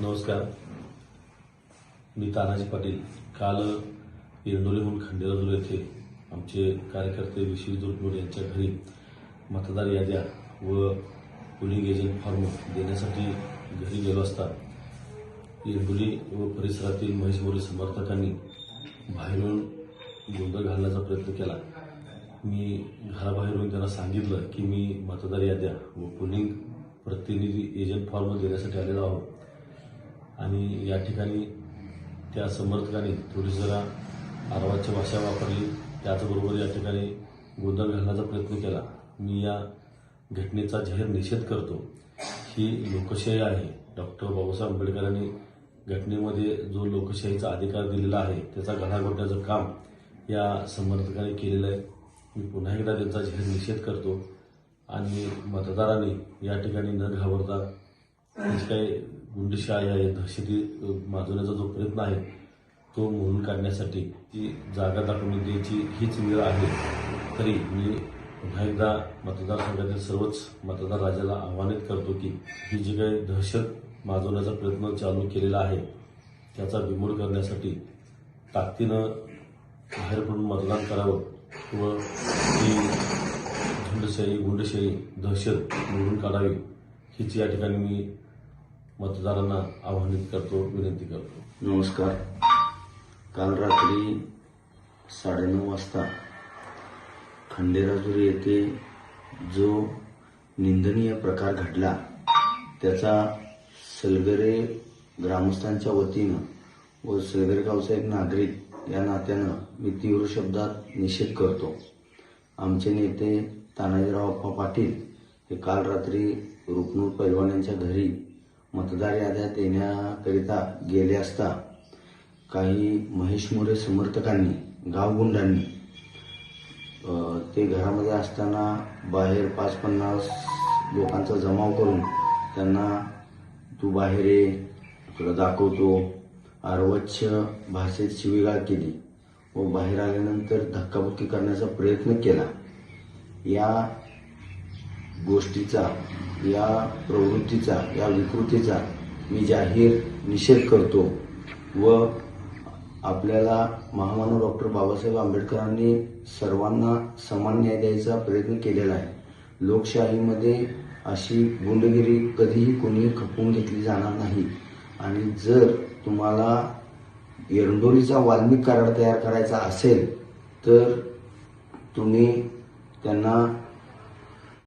नमस्कार. मी तानाजी पाटील. काल येरडोलीहून खंडेराजूर येथे आमचे कार्यकर्ते विश्वजित रुपनूर यांच्या घरी मतदार याद्या व पोलिंग एजंट फॉर्म देण्यासाठी घरी गेलो असता येंडोली व परिसरातील महेश मोरे समर्थकांनी बाहेरून गोंधळ घालण्याचा प्रयत्न केला. मी घराबाहेरून त्यांना सांगितलं की मी मतदार याद्या व पोलिंग प्रतिनिधी एजंट फॉर्म देण्यासाठी आलेलो आहोत. आणि या ठिकाणी त्या समर्थकांनी थोडीशी जरा आरवाची भाषा वापरली. त्याचबरोबर या ठिकाणी गोंधळ घालण्याचा प्रयत्न केला. मी या घटनेचा जाहीर निषेध करतो. ही लोकशाही आहे. डॉक्टर बाबासाहेब आंबेडकरांनी घटनेमध्ये जो लोकशाहीचा अधिकार दिलेला आहे त्याचा घडाघोट्याचं काम या समर्थकांनी केलेलं आहे. मी पुन्हा एकदा त्यांचा जाहीर निषेध करतो. आणि मतदारांनी या ठिकाणी न घाबरता म्हणजे जी काही गुंडशाही आहे दहशती माजवण्याचा जो प्रयत्न आहे तो मोडून काढण्यासाठी ती जागा दाखवून द्यायची हीच वेळ आहे. तरी मी पुन्हा एकदा मतदारसंघातील सर्वच मतदार राजाला आव्हानित करतो की ही जी काही दहशत माजवण्याचा प्रयत्न चालू केलेला आहे त्याचा बिमोड करण्यासाठी ताकदीनं बाहेर पडून मतदान करावं व ही झुंडशाही गुंडशाही दहशत मोडून काढावी हीच या ठिकाणी मी मतदारांना आवाहनित करतो विनंती करतो. नमस्कार. काल रात्री साडेनऊ वाजता खंडेराजुरी येथे जो निंदनीय प्रकार घडला त्याचा सलगरे ग्रामस्थांच्या वतीनं व सलगरे गावचा एक नागरिक या नात्यानं मी तीव्र शब्दात निषेध करतो. आमचे नेते तानाजीराव अप्पा पाटील हे काल रात्री रुपनूर पैलवान यांच्या घरी मतदार याद्यात येण्याकरिता गेले असता काही महेश मोरे समर्थकांनी गावगुंडांनी ते घरामध्ये असताना बाहेर पाच पन्नास लोकांचा जमाव करून त्यांना तू बाहेर ये तुला दाखवतो अर्वच्छ भाषेत शिवीगाळ केली व बाहेर आल्यानंतर धक्काबुक्की करण्याचा प्रयत्न केला. या गोष्टीचा या प्रवृत्तीचा या विकृतीचा मी जाहीर निषेध करतो व आपल्याला महामानव डॉक्टर बाबासाहेब आंबेडकरांनी सर्वांना समान न्याय द्यायचा प्रयत्न केलेला आहे. लोकशाहीमध्ये अशी गुंडगिरी कधीही कोणीही खपवून घेतली जाणार नाही. आणि जर तुम्हाला एरंडोलीचा वाल्मिक करार तयार करायचा असेल तर तुम्ही त्यांना